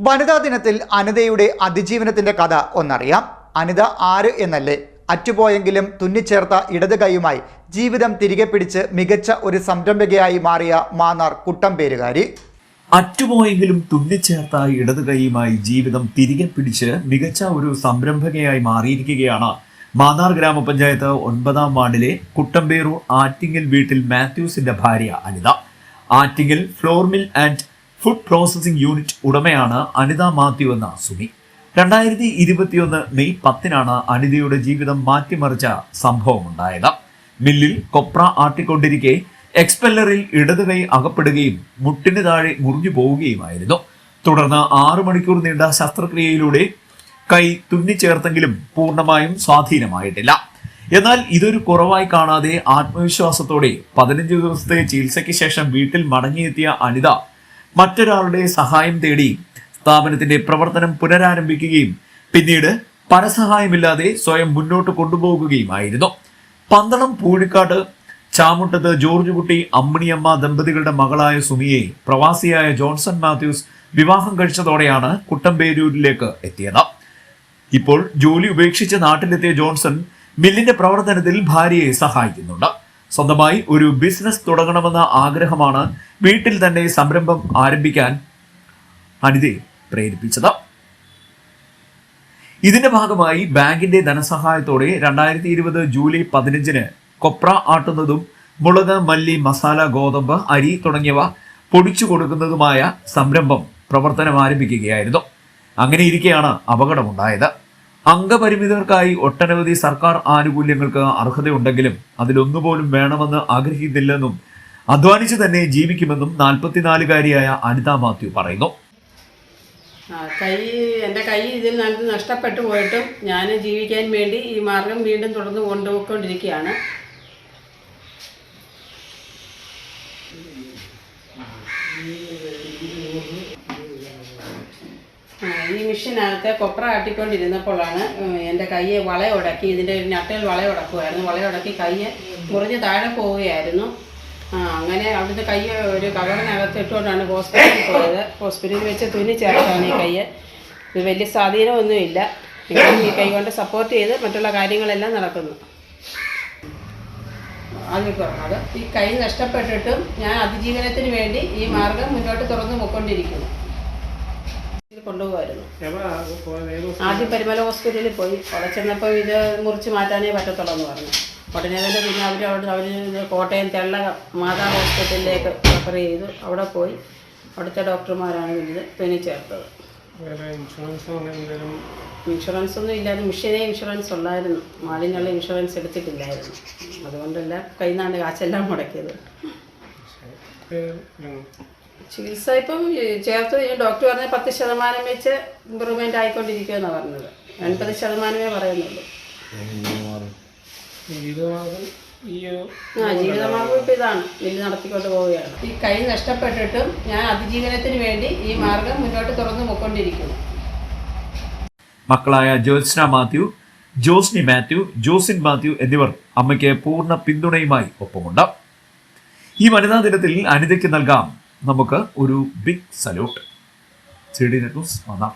വനിതാ ദിനത്തിൽ അനിതയുടെ അതിജീവനത്തിന്റെ കഥ ഒന്നറിയാം. അനിത ആര് എന്നല്ലേ? അറ്റുപോയെങ്കിലും തുന്നിച്ചേർത്ത ഇടത് കൈയുമായി ജീവിതം തിരികെ പിടിച്ച് മികച്ച ഒരു സംരംഭകയായി മാറിയ മാന്നാർ കുട്ടമ്പേരുകാരി. അറ്റുപോയെങ്കിലും തുന്നിച്ചേർത്ത ഇടത് കൈയുമായി ജീവിതം തിരികെ പിടിച്ച് മികച്ച ഒരു സംരംഭകയായി മാറിയിരിക്കുകയാണ് മാന്നാർ ഗ്രാമപഞ്ചായത്ത് ഒൻപതാം വാർഡിലെ കുട്ടമ്പേറു ആറ്റിങ്ങൽ വീട്ടിൽ മാത്യൂസിന്റെ ഭാര്യ Anitha. Attingal flour mill and food processing unit ഉടമയാണ് അനിത മാത്യു എന്ന സുമി. രണ്ടായിരത്തി ഇരുപത്തിയൊന്ന് മെയ് പത്തിനാണ് അനിതയുടെ ജീവിതം മാറ്റിമറിച്ച സംഭവമുണ്ടായത്. മില്ലിൽ കൊപ്ര ആട്ടിക്കൊണ്ടിരിക്കെ എക്സ്പെല്ലറിൽ ഇടതുകൈ അകപ്പെടുകയും മുട്ടിന് താഴെ മുറിഞ്ഞു പോവുകയുമായിരുന്നു. തുടർന്ന് ആറു മണിക്കൂർ നീണ്ട ശസ്ത്രക്രിയയിലൂടെ കൈ തുന്നിച്ചേർത്തെങ്കിലും പൂർണമായും സ്വാധീനമായിട്ടില്ല. എന്നാൽ ഇതൊരു കുറവായി കാണാതെ ആത്മവിശ്വാസത്തോടെ പതിനഞ്ച് ദിവസത്തെ ചികിത്സയ്ക്ക് ശേഷം വീട്ടിൽ മടങ്ങിയെത്തിയ അനിത മറ്റൊരാളുടെ സഹായം തേടി സ്ഥാപനത്തിന്റെ പ്രവർത്തനം പുനരാരംഭിക്കുകയും പിന്നീട് പരസഹായമില്ലാതെ സ്വയം മുന്നോട്ട് കൊണ്ടുപോകുകയുമായിരുന്നു. പന്തളം പൂഴിക്കാട് ചാമുട്ടത്ത് ജോർജ് കുട്ടി അമ്മിണിയമ്മ ദമ്പതികളുടെ മകളായ സുമിയെ പ്രവാസിയായ ജോൺസൺ മാത്യൂസ് വിവാഹം കഴിച്ചതോടെയാണ് കുട്ടമ്പേരൂരിലേക്ക് എത്തിയത്. ഇപ്പോൾ ജോലി ഉപേക്ഷിച്ച് നാട്ടിലെത്തിയ ജോൺസൺ മില്ലിന്റെ പ്രവർത്തനത്തിൽ ഭാര്യയെ സഹായിക്കുന്നുണ്ട്. സ്വന്തമായി ഒരു ബിസിനസ് തുടങ്ങണമെന്ന ആഗ്രഹമാണ് വീട്ടിൽ തന്നെ സംരംഭം ആരംഭിക്കാൻ അനിതയെ പ്രേരിപ്പിച്ചത്. ഇതിന്റെ ഭാഗമായി ബാങ്കിന്റെ ധനസഹായത്തോടെ രണ്ടായിരത്തി ഇരുപത് ജൂലൈ പതിനഞ്ചിന് കൊപ്ര ആട്ടുന്നതും മുളക് മല്ലി മസാല ഗോതമ്പ് അരി തുടങ്ങിയവ പൊടിച്ചു കൊടുക്കുന്നതുമായ സംരംഭം പ്രവർത്തനം ആരംഭിക്കുകയായിരുന്നു. അങ്ങനെ ഇരിക്കെയാണ് അപകടമുണ്ടായത്. അംഗപരിമിതർക്കായി ഒട്ടനവധി സർക്കാർ ആനുകൂല്യങ്ങൾക്ക് അർഹതയുണ്ടെങ്കിലും അതിലൊന്നുപോലും വേണമെന്ന് ആഗ്രഹിക്കുന്നില്ലെന്നും അധ്വാനിച്ച് തന്നെ ജീവിക്കുമെന്നും നാൽപ്പത്തിനാലുകാരിയായ അനിത മാത്യു പറയുന്നു. കൈ എന്റെ കൈ ഇതിൽ നിന്ന് നഷ്ടപ്പെട്ടു പോയിട്ടും ഞാൻ ജീവിക്കാൻ വേണ്ടി ഈ മാർഗം വീണ്ടും തുടർന്ന് കൊണ്ടുപോയിക്കൊണ്ടിരിക്കുകയാണ്. ഈ മെഷീനകത്ത് കൊപ്ര ആട്ടിക്കൊണ്ടിരുന്നപ്പോഴാണ് എന്റെ കൈയെ വളയുടക്കി ഇതിന്റെ ഒരു നട്ടയിൽ വളയുടക്കുമായിരുന്നു വളയുടക്കി കൈയെ മുറിഞ്ഞ് താഴെ പോവുകയായിരുന്നു. ആ അങ്ങനെ അവിടുന്ന് കൈ ഒരു കവറിനകത്ത് ഇട്ടുകൊണ്ടാണ് ഹോസ്പിറ്റലിൽ പോയത്. ഹോസ്പിറ്റലിൽ വെച്ച് തുന്നി ചേർത്താണ് ഈ കൈ ഇത് വലിയ സ്വാധീനമൊന്നുമില്ല. ഈ കൈ കൊണ്ട് സപ്പോർട്ട് ചെയ്ത് മറ്റുള്ള കാര്യങ്ങളെല്ലാം നടക്കുന്നു. അതിൽ അത് ഈ കൈ നഷ്ടപ്പെട്ടിട്ടും ഞാൻ അതിജീവനത്തിന് വേണ്ടി ഈ മാർഗം മുന്നോട്ട് തുറന്നു പോയിക്കൊണ്ടിരിക്കുന്നു. ഇതിൽ കൊണ്ടുപോകായിരുന്നു. ആദ്യം പരിമല ഹോസ്പിറ്റലിൽ പോയി. അവിടെ ചെന്നപ്പോൾ ഇത് മുറിച്ച് മാറ്റാനേ പറ്റത്തുള്ളൂ എന്ന് പറഞ്ഞു. ഉടനെ തന്നെ പിന്നെ അവർ അവിടെ അവർ കോട്ടയം തെള്ള മാതാ ഹോസ്പിറ്റലിലേക്ക് റെഫർ ചെയ്തു. അവിടെ പോയി. അവിടുത്തെ ഡോക്ടർമാരാണ് ഇത് പിന്നെ ചേർത്തത്. ഇൻഷുറൻസോ ഒന്നും ഇല്ലാതെ മിഷനെ ഇൻഷുറൻസ് ഉള്ളായിരുന്നു മാലിന്യുള്ള ഇൻഷുറൻസ് എടുത്തിട്ടില്ലായിരുന്നു. അതുകൊണ്ടല്ല കയ്യിൽ നിന്നാണ് കാശെല്ലാം മുടക്കിയത്. ചികിത്സ ഇപ്പം ചേർത്ത് ഡോക്ടർ പറഞ്ഞ പത്ത് ശതമാനം വെച്ച് ഇമ്പ്രൂവ്മെന്റ് ആയിക്കൊണ്ടിരിക്കുമെന്നാണ് പറഞ്ഞത്. എൺപത് ശതമാനമേ പറയുന്നുള്ളൂ. ജീവിതമാർഗം ഈ ഒരു ആ ജീവിതമാർഗം ഇപ്പം ഇതാണ്. മില്ല് നടത്തിക്കൊണ്ട് പോവുകയാണ്. ഈ കൈ നഷ്ടപ്പെട്ടിട്ടും ഞാൻ അതിജീവനത്തിന് വേണ്ടി ഈ മാർഗം മുന്നോട്ട് തുറന്നു പോയിക്കൊണ്ടിരിക്കുന്നു. മക്കളായ ജ്യോത്സ്ന മാത്യു ജോസ്നി മാത്യു ജോസിൻ മാത്യു എന്നിവർ അമ്മയ്ക്ക് പൂർണ പിന്തുണയുമായി ഒപ്പമുണ്ട്. ഈ വനിതാ ദിനത്തിൽ അനിതയ്ക്ക് നൽകാം നമുക്ക് ഒരു big salute. C D net news വന്നാം.